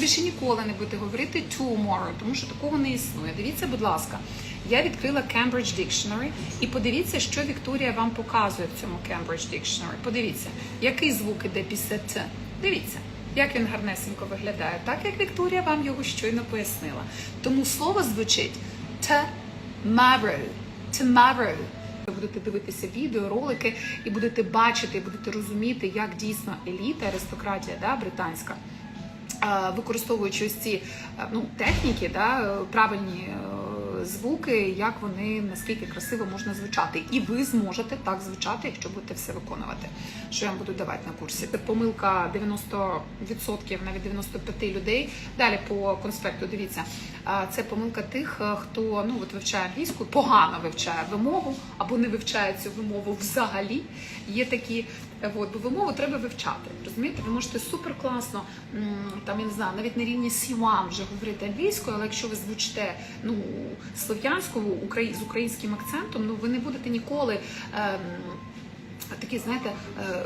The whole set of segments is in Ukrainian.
більше ніколи не будете говорити tomorrow, тому що такого не існує. Дивіться, будь ласка, я відкрила Cambridge Dictionary і подивіться, що Вікторія вам показує в цьому Cambridge Dictionary. Подивіться, який звук іде після Т. Дивіться. Як він гарнесенько виглядає, так як Вікторія вам його щойно пояснила. Тому слово звучить tomorrow. Tomorrow. Ви будете дивитися відео, ролики і будете бачити, і будете розуміти, як дійсно еліта, аристократія да, британська, використовуючи ось ці е, ну, техніки, да, е, правильні е, звуки, як вони наскільки красиво можна звучати. І ви зможете так звучати, якщо будете все виконувати. Що я вам буду давати на курсі. Це помилка 90%, навіть 95 людей. Далі по конспекту дивіться. Це помилка тих, е, хто ну от вивчає англійську, погано вивчає вимову або не вивчає цю вимову взагалі. Є такі, е, от, бо вимову треба вивчати. Розумієте, ви можете супер класно, там я не знаю, навіть на рівні C1 вже говорити англійською, але якщо ви звучите ну слов'янською украї- з українським акцентом, ну ви не будете ніколи. Ем, такі, знаєте, е,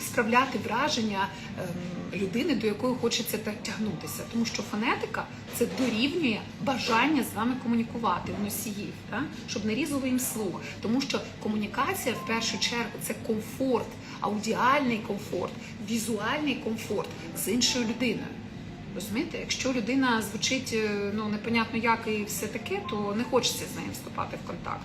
справляти враження ем, людини, до якої хочеться так тягнутися. Тому що фонетика це дорівнює бажання з вами комунікувати в носіїв, та? щоб не їм слух. Тому що комунікація в першу чергу це комфорт, аудіальний комфорт, візуальний комфорт з іншою людиною. Розумієте, якщо людина звучить е, ну непонятно як і все таке, то не хочеться з нею вступати в контакт.